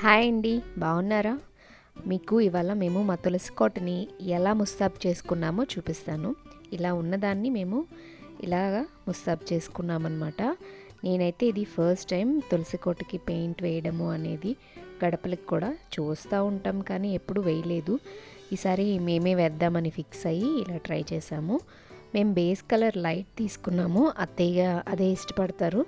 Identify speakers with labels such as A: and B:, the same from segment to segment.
A: Hi అండి బాగున్నారా? మీకు ఇవాళ మేము మా తులసి కోటని ఎలా ముస్తాబ్ చేసుకున్నామో చూపిస్తాను. ఇలా ఉన్నదాన్ని మేము ఇలాగా ముస్తాబ్ చేసుకున్నామన్నమాట. నేనైతే ఇది ఫస్ట్ టైం తులసి కోటకి పెయింట్ వేయడము అనేది గడపలకి కూడా చూస్తూ ఉంటాం కానీ ఎప్పుడు వేయలేదు. ఈసారి మేమే వేద్దామని ఫిక్స్ అయ్యి ఇలా ట్రై చేసాము. మేము బేస్ కలర్ లైట్ తీసుకున్నాము. అత్తయ్య అదే ఇష్టపడతారు.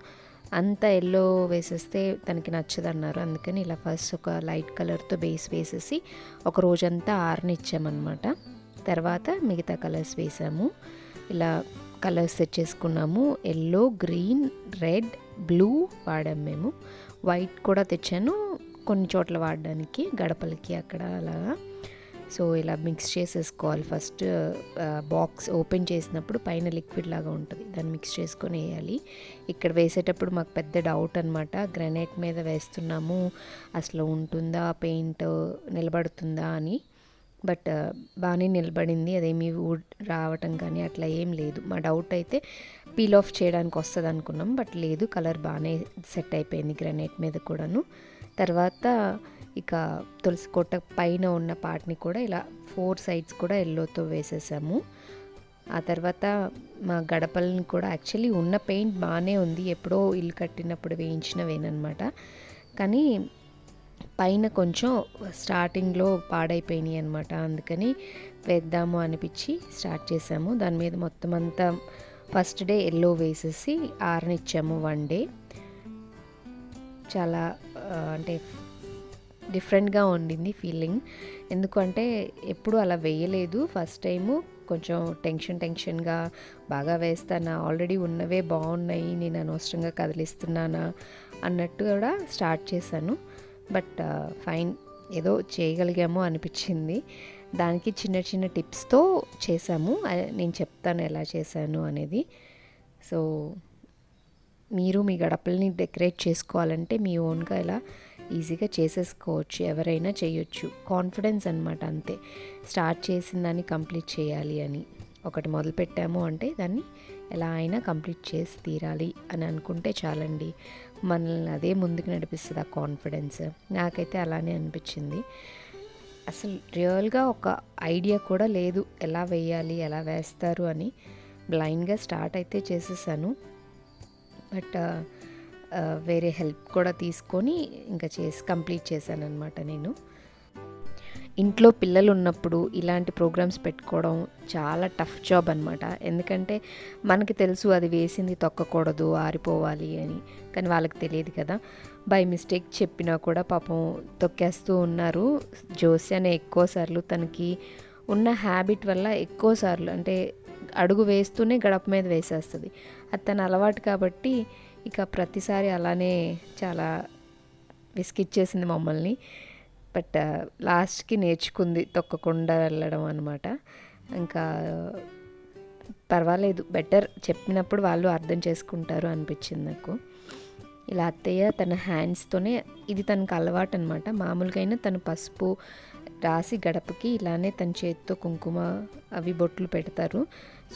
A: అంత ఎల్లో వేసేస్తే తనకి నచ్చదన్నారు. అందుకని ఇలా ఫస్ట్ ఒక లైట్ కలర్తో బేస్ వేసేసి ఒక రోజంతా ఆరనిచ్చామన్నమాట. తర్వాత మిగతా కలర్స్ వేసాము. ఇలా కలర్స్ సెట్ చేసుకున్నాము. ఎల్లో గ్రీన్ రెడ్ బ్లూ వాడాము మేము. వైట్ కూడా తెచ్చాను. కొన్ని చోట్ల వాడడానికి గడపలకి అక్కడ అలాగా. సో ఇలా మిక్స్ చేసేసుకోవాలి. ఫస్ట్ బాక్స్ ఓపెన్ చేసినప్పుడు పైన లిక్విడ్ లాగా ఉంటుంది. దాన్ని మిక్స్ చేసుకొని వేయాలి. ఇక్కడ వేసేటప్పుడు మాకు పెద్ద డౌట్ అనమాట గ్రనైట్ మీద వేస్తున్నాము. అసలు ఉంటుందా? పెయింట్ నిలబడుతుందా అని. బట్ బాగానే నిలబడింది. అదేమి ఊడ్ రావటం కానీ అట్లా ఏం లేదు. మా డౌట్ అయితే పీల్ ఆఫ్ చేయడానికి వస్తుంది అనుకున్నాం. బట్ లేదు కలర్ బాగానే సెట్ అయిపోయింది గ్రనైట్ మీద కూడాను. తర్వాత ఇక తులసి కోట పైన ఉన్న పార్ట్ని కూడా ఇలా ఫోర్ సైడ్స్ కూడా ఎల్లోతో వేసేసాము. ఆ తర్వాత మా గడపలను కూడా యాక్చువల్లీ ఉన్న పెయింట్ బాగానే ఉంది. ఎప్పుడో ఇల్లు కట్టినప్పుడు వేయించినవేనమాట కానీ పైన కొంచెం స్టార్టింగ్లో పాడైపోయినాయి అనమాట అందుకని వేద్దాము అనిపించి స్టార్ట్ చేసాము. దాని మీద మొత్తం అంతా ఫస్ట్ డే ఎల్లో వేసేసి ఆరనిచ్చాము వన్ డే. చాలా అంటే డిఫరెంట్గా ఉండింది ఫీలింగ్. ఎందుకంటే ఎప్పుడు అలా వేయలేదు. ఫస్ట్ టైము కొంచెం టెన్షన్ టెన్షన్గా బాగా వేస్తానా ఆల్రెడీ ఉన్నవే బాగున్నాయి నేను అనవసరంగా కదిలిస్తున్నానా అన్నట్టు కూడా స్టార్ట్ చేశాను. బట్ ఫైన్ ఏదో చేయగలిగాము అనిపించింది. దానికి చిన్న చిన్న టిప్స్తో చేశాము. నేను చెప్తాను ఎలా చేశాను అనేది. సో మీరు మీ గడపల్ని డెకరేట్ చేసుకోవాలంటే మీ ఓన్గా ఇలా ఈజీగా చేసేసుకోవచ్చు ఎవరైనా చేయొచ్చు. కాన్ఫిడెన్స్ అనమాట అంతే. స్టార్ట్ చేసిన దాన్ని కంప్లీట్ చేయాలి అని. ఒకటి మొదలు పెట్టాము అంటే దాన్ని ఎలా అయినా కంప్లీట్ చేసి తీరాలి అని అనుకుంటే చాలండి. మనల్ని అదే ముందుకు నడిపిస్తుంది ఆ కాన్ఫిడెన్స్. నాకైతే అలానే అనిపించింది. అసలు రియల్గా ఒక ఐడియా కూడా లేదు ఎలా వేయాలి ఎలా వేస్తారు అని. బ్లైండ్గా స్టార్ట్ అయితే చేసేసాను. బట్ వేరే హెల్ప్ కూడా తీసుకొని ఇంకా చేసి కంప్లీట్ చేశాను అనమాట నేను. ఇంట్లో పిల్లలు ఉన్నప్పుడు ఇలాంటి ప్రోగ్రామ్స్ పెట్టుకోవడం చాలా టఫ్ జాబ్ అనమాట ఎందుకంటే మనకి తెలుసు అది వేసింది తొక్కకూడదు ఆరిపోవాలి అని. కానీ వాళ్ళకి తెలియదు కదా. బై మిస్టేక్ చెప్పినా కూడా పాపం తొక్కేస్తూ ఉన్నారు. జోసి అనే ఎక్కువ సార్లు తనకి ఉన్న హ్యాబిట్ వల్ల ఎక్కువ సార్లు అంటే అడుగు వేస్తూనే గడప మీద వేసేస్తుంది. అది తన అలవాటు కాబట్టి ఇక ప్రతిసారి అలానే చాలా విసిగిచ్చేసింది మమ్మల్ని. బట్ లాస్ట్కి నేర్చుకుంది తొక్కకుండా వెళ్ళడం అనమాట ఇంకా పర్వాలేదు బెటర్ చెప్పినప్పుడు వాళ్ళు అర్థం చేసుకుంటారు అనిపించింది నాకు. ఇలా అత్తయ్య తన హ్యాండ్స్తోనే ఇది తనకు అలవాటు అనమాట మామూలుగా అయినా తను పసుపు రాసి గడపకి ఇలానే తన చేతితో కుంకుమ అవి బొట్లు పెడతారు.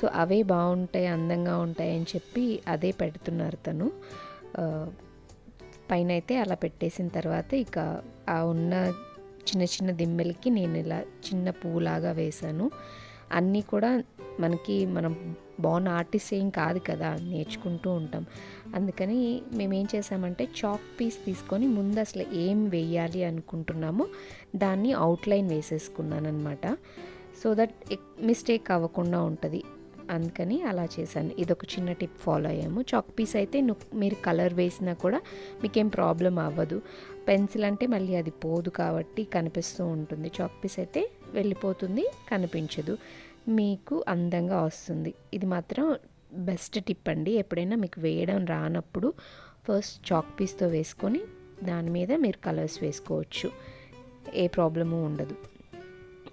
A: సో అవే బాగుంటాయి అందంగా ఉంటాయి అని చెప్పి అదే పెడుతున్నారు తను. పైన అయితే అలా పెట్టేసిన తర్వాత ఇక ఆ ఉన్న చిన్న చిన్న దిమ్మెలకి నేను ఇలా చిన్న పువ్వులాగా వేశాను. అన్నీ కూడా మనకి మనం బాగున్న ఆర్టిస్ట్ ఏం కాదు కదా నేర్చుకుంటూ ఉంటాం. అందుకని మేమేం చేసామంటే చాక్ పీస్ తీసుకొని ముందు అసలు ఏం వేయాలి అనుకుంటున్నామో దాన్ని అవుట్లైన్ వేసేసుకున్నాను అనమాట సో దట్ మిస్టేక్ e, అవ్వకుండా ఉంటుంది. అందుకని అలా చేశాను. ఇది ఒక చిన్న టిప్ ఫాలో అయ్యాము. చాక్ పీస్ అయితే మీరు కలర్ వేసినా కూడా మీకేం ప్రాబ్లం అవ్వదు. పెన్సిల్ అంటే మళ్ళీ అది పోదు కాబట్టి కనిపిస్తూ ఉంటుంది. చాక్ పీస్ అయితే వెళ్ళిపోతుంది కనిపించదు. మీకు అందంగా వస్తుంది. ఇది మాత్రం బెస్ట్ టిప్ అండి. ఎప్పుడైనా మీకు వేయడం రానప్పుడు ఫస్ట్ చాక్ పీస్తో వేసుకొని దాని మీద మీరు కలర్స్ వేసుకోవచ్చు. ఏ ప్రాబ్లము ఉండదు.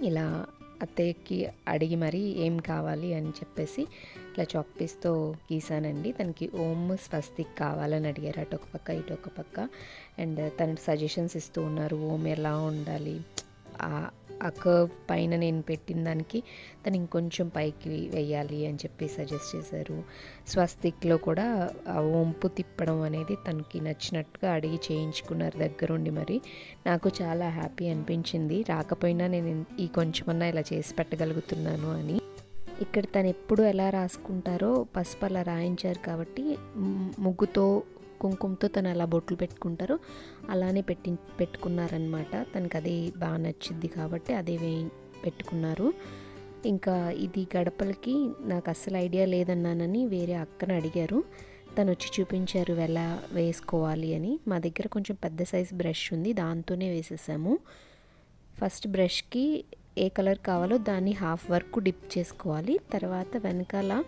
A: ఇలా అత్తయ్యకి అడిగి మరీ ఏం కావాలి అని చెప్పేసి ఇట్లా చాక్ పీస్తో గీసానండి. తనకి ఓమ్ స్వస్తిక్ కావాలని అడిగారు. అటు ఒక పక్క ఇటు ఒక పక్క. అండ్ తన సజెషన్స్ ఇస్తూ ఉన్నారు. ఓమ్ ఎలా ఉండాలి? ఆ కర్వ్ పైన నేను పెట్టిన దానికి తను ఇంకొంచెం పైకి వెయ్యాలి అని చెప్పి సజెస్ట్ చేశారు. స్వస్తిక్లో కూడా ఆ వంపు తిప్పడం అనేది తనకి నచ్చినట్టుగా అడిగి చేయించుకున్నారు దగ్గరుండి మరి. నాకు చాలా హ్యాపీ అనిపించింది. రాకపోయినా నేను ఈ కొంచెమన్నా ఇలా చేసి పెట్టగలుగుతున్నాను అని. ఇక్కడ తను ఎప్పుడు ఎలా రాసుకుంటారో పసుపు అలా రాయించారు కాబట్టి ముగ్గుతో కుంకుమతో తను అలా బొట్లు పెట్టుకుంటారో. అలానే పెట్టి పెట్టుకున్నారనమాట తనకు అది బాగా నచ్చింది కాబట్టి అదే వే పెట్టుకున్నారు. ఇంకా ఇది గడపలకి నాకు అస్సలు ఐడియా లేదన్నానని వేరే అక్కను అడిగారు. తను వచ్చి చూపించారు ఎలా వేసుకోవాలి అని. మా దగ్గర కొంచెం పెద్ద సైజ్ బ్రష్ ఉంది దాంతోనే వేసేసాము. ఫస్ట్ బ్రష్కి ఏ కలర్ కావాలో దాన్ని హాఫ్ వరకు డిప్ చేసుకోవాలి. తర్వాత వెనకాల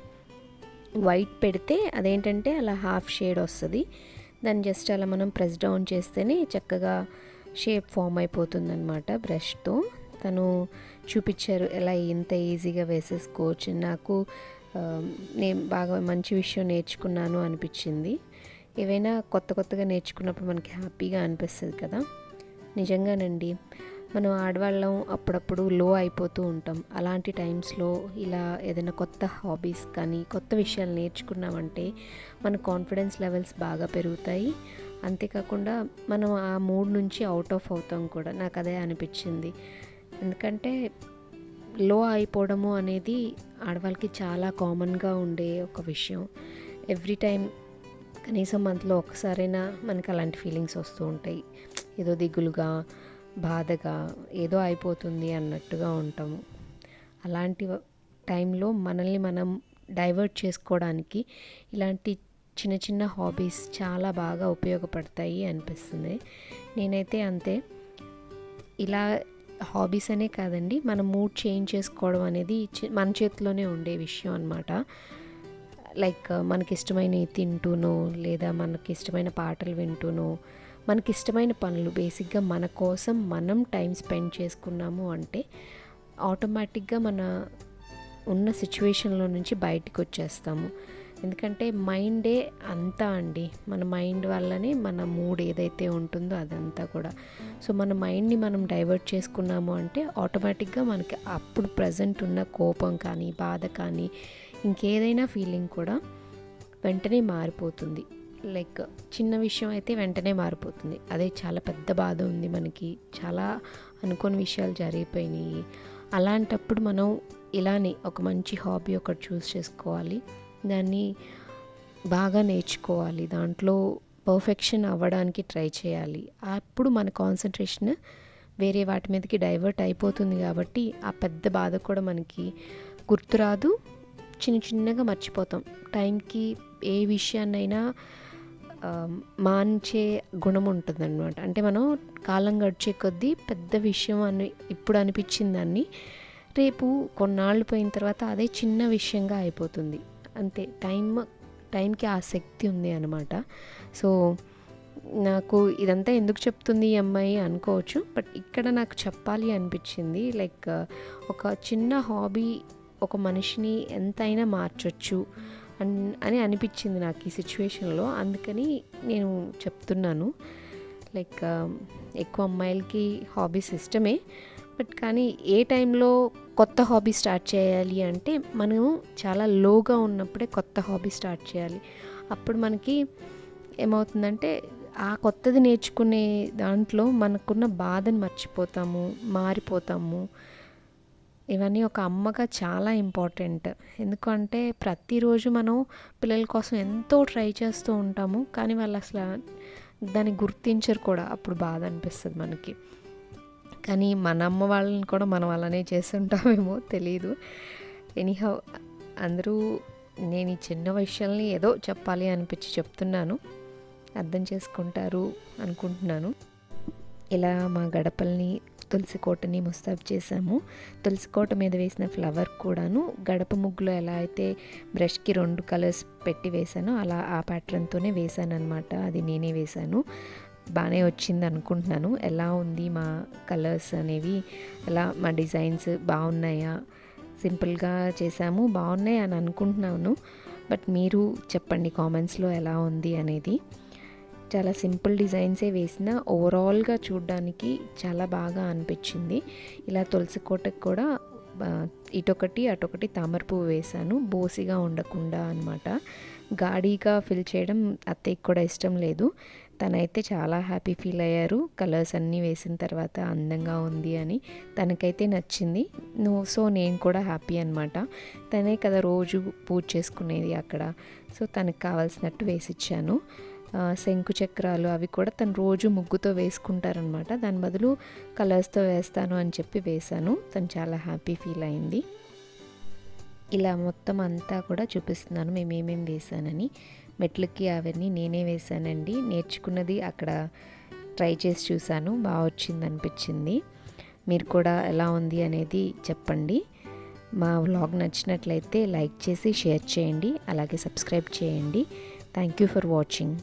A: వైట్ పెడితే అదేంటంటే అలా హాఫ్ షేడ్ వస్తుంది. దాన్ని జస్ట్ అలా మనం ప్రెస్ డౌన్ చేస్తేనే చక్కగా షేప్ ఫామ్ అయిపోతుంది అనమాట బ్రష్తో. తను చూపించారు ఎలా ఇంత ఈజీగా వేసేసుకోవచ్చు. నాకు నేను బాగా మంచి విషయం నేర్చుకున్నాను అనిపించింది. ఏవైనా కొత్త కొత్తగా నేర్చుకున్నప్పుడు మనకి హ్యాపీగా అనిపిస్తుంది కదా. నిజంగానండి. మనం ఆడవాళ్ళం అప్పుడప్పుడు లో అయిపోతూ ఉంటాం. అలాంటి టైమ్స్లో ఇలా ఏదైనా కొత్త హాబీస్ కానీ కొత్త విషయాలు నేర్చుకున్నామంటే మన కాన్ఫిడెన్స్ లెవెల్స్ బాగా పెరుగుతాయి. అంతేకాకుండా మనం ఆ మూడ్ నుంచి అవుట్ ఆఫ్ అవుతాం కూడా. నాకు అదే అనిపించింది. ఎందుకంటే లో అయిపోవడము అనేది ఆడవాళ్ళకి చాలా కామన్గా ఉండే ఒక విషయం. ఎవ్రీ టైం కనీసం మంత్లో ఒక్కసారైనా మనకు అలాంటి ఫీలింగ్స్ వస్తూ ఉంటాయి. ఏదో దిగులుగా బాధగా ఏదో అయిపోతుంది అన్నట్టుగా ఉంటాము. అలాంటి టైంలో మనల్ని మనం డైవర్ట్ చేసుకోవడానికి ఇలాంటి చిన్న చిన్న హాబీస్ చాలా బాగా ఉపయోగపడతాయి అనిపిస్తుంది. నేనైతే అంతే. ఇలా హాబీస్ అనే కాదండి మన మూడ్ చేంజ్ చేసుకోవడం అనేది మన చేతిలోనే ఉండే విషయం అనమాట లైక్ మనకి ఇష్టమైనవి తింటూనో లేదా మనకి ఇష్టమైన పాటలు వింటూనో మనకి ఇష్టమైన పనులు. బేసిక్గా మన కోసం మనం టైం స్పెండ్ చేసుకున్నాము అంటే ఆటోమేటిక్గా మన ఉన్న సిచ్యువేషన్లో నుంచి బయటికి వచ్చేస్తాము ఎందుకంటే మైండే అంతా అండి. మన మైండ్ వల్లనే మన మూడ్ ఏదైతే ఉంటుందో అదంతా కూడా. సో మన మైండ్ని మనం డైవర్ట్ చేసుకున్నాము అంటే ఆటోమేటిక్గా మనకి అప్పుడు ప్రజెంట్ ఉన్న కోపం కానీ బాధ కానీ ఇంకేదైనా ఫీలింగ్ కూడా వెంటనే మారిపోతుంది. లైక్ చిన్న విషయం అయితే వెంటనే మారిపోతుంది. అదే చాలా పెద్ద బాధ ఉంది మనకి. చాలా అనుకోని విషయాలు జరిగిపోయినాయి. అలాంటప్పుడు మనం ఇలానే ఒక మంచి హాబీ ఒకటి చూస్ చేసుకోవాలి. దాన్ని బాగా నేర్చుకోవాలి. దాంట్లో పర్ఫెక్షన్ అవ్వడానికి ట్రై చేయాలి. అప్పుడు మన కాన్సన్ట్రేషన్ వేరే వాటి మీదకి డైవర్ట్ అయిపోతుంది కాబట్టి ఆ పెద్ద బాధ కూడా మనకి గుర్తురాదు. చిన్న చిన్నగా మర్చిపోతాం. టైంకి ఏ విషయాన్నైనా మాంచే గుణం ఉంటుంది అనమాట అంటే మనం కాలం గడిచే కొద్దీ పెద్ద విషయం అని ఇప్పుడు అనిపించిన దాన్ని రేపు కొన్నాళ్ళు పోయిన తర్వాత అదే చిన్న విషయంగా అయిపోతుంది. అంతే టైం టైంకి ఆ శక్తి ఉంది అనమాట సో నాకు ఇదంతా ఎందుకు చెప్తుంది ఈ అమ్మాయి అనుకోవచ్చు బట్ ఇక్కడ నాకు చెప్పాలి అనిపించింది లైక్ ఒక చిన్న హాబీ ఒక మనిషిని ఎంతైనా మార్చొచ్చు అన్ అని అనిపించింది నాకు ఈ సిచ్యువేషన్లో. అందుకని నేను చెప్తున్నాను. లైక్ ఎక్కువ అమ్మాయిలకి హాబీస్ ఇష్టమే బట్ కానీ ఏ టైంలో కొత్త హాబీ స్టార్ట్ చేయాలి అంటే మనం చాలా లోగా ఉన్నప్పుడే కొత్త హాబీ స్టార్ట్ చేయాలి. అప్పుడు మనకి ఏమవుతుందంటే ఆ కొత్తది నేర్చుకునే దాంట్లో మనకున్న బాధను మర్చిపోతాము మారిపోతాము. ఇవన్నీ ఒక అమ్మగా చాలా ఇంపార్టెంట్. ఎందుకంటే ప్రతిరోజు మనం పిల్లల కోసం ఎంతో ట్రై చేస్తూ ఉంటాము కానీ వాళ్ళు అసలు దాన్ని గుర్తించరు కూడా. అప్పుడు బాధ అనిపిస్తుంది మనకి. కానీ మన అమ్మ వాళ్ళని కూడా మనం అలానే చేస్తుంటామేమో తెలియదు ఎనీహౌ అందరూ నేను ఈ చిన్న విషయాల్ని ఏదో చెప్పాలి అనిపించి చెప్తున్నాను. అర్థం చేసుకుంటారు అనుకుంటున్నాను. ఇలా మా గడపల్ని తులసి కోటని ముస్తాబ్ చేసాము తులసి కోట మీద వేసిన ఫ్లవర్ కూడాను గడప ముగ్గులో ఎలా అయితే బ్రష్కి రెండు కలర్స్ పెట్టి వేసానో అలా ఆ ప్యాటర్న్తోనే వేసాను అనమాట అది నేనే వేశాను. బాగానే వచ్చింది అనుకుంటున్నాను. ఎలా ఉంది మా కలర్స్ అనేవి? ఎలా మా డిజైన్స్ బాగున్నాయా సింపుల్గా చేసాము బాగున్నాయి అని అనుకుంటున్నాను. బట్ మీరు చెప్పండి కామెంట్స్లో ఎలా ఉంది అనేది. చాలా సింపుల్ డిజైన్సే వేసిన. ఓవరాల్గా చూడడానికి చాలా బాగా అనిపించింది. ఇలా తులసి కోటకు కూడా ఇటొకటి అటొకటి తామర పువ్వు వేశాను. బోసిగా ఉండకుండా అనమాట గాడిగా ఫిల్ చేయడం అత్తయ్యకి కూడా ఇష్టం లేదు. తనైతే చాలా హ్యాపీ ఫీల్ అయ్యారు. కలర్స్ అన్నీ వేసిన తర్వాత అందంగా ఉంది అని తనకైతే నచ్చింది. నువ్వు సో నేను కూడా హ్యాపీ అనమాట తనే కదా రోజు పూజ చేసుకునేది అక్కడ. సో తనకు కావాల్సినట్టు వేసిచ్చాను. ఇచ్చాను శంకు చక్రాలు అవి కూడా తను రోజు ముగ్గుతో వేసుకుంటారనమాట దాని బదులు కలర్స్తో వేస్తాను అని చెప్పి వేశాను. తను చాలా హ్యాపీ ఫీల్ అయింది. ఇలా మొత్తం అంతా కూడా చూపిస్తున్నాను మేము ఏమేమి వేసానని మెట్లకి అవన్నీ నేనే వేసానండి నేర్చుకున్నది అక్కడ ట్రై చేసి చూశాను. బాగా వచ్చింది అనిపించింది. మీరు కూడా ఎలా ఉంది అనేది చెప్పండి. మా వ్లాగ్ నచ్చినట్లయితే లైక్ చేసి షేర్ చేయండి. అలాగే సబ్స్క్రైబ్ చేయండి. Thank you for watching.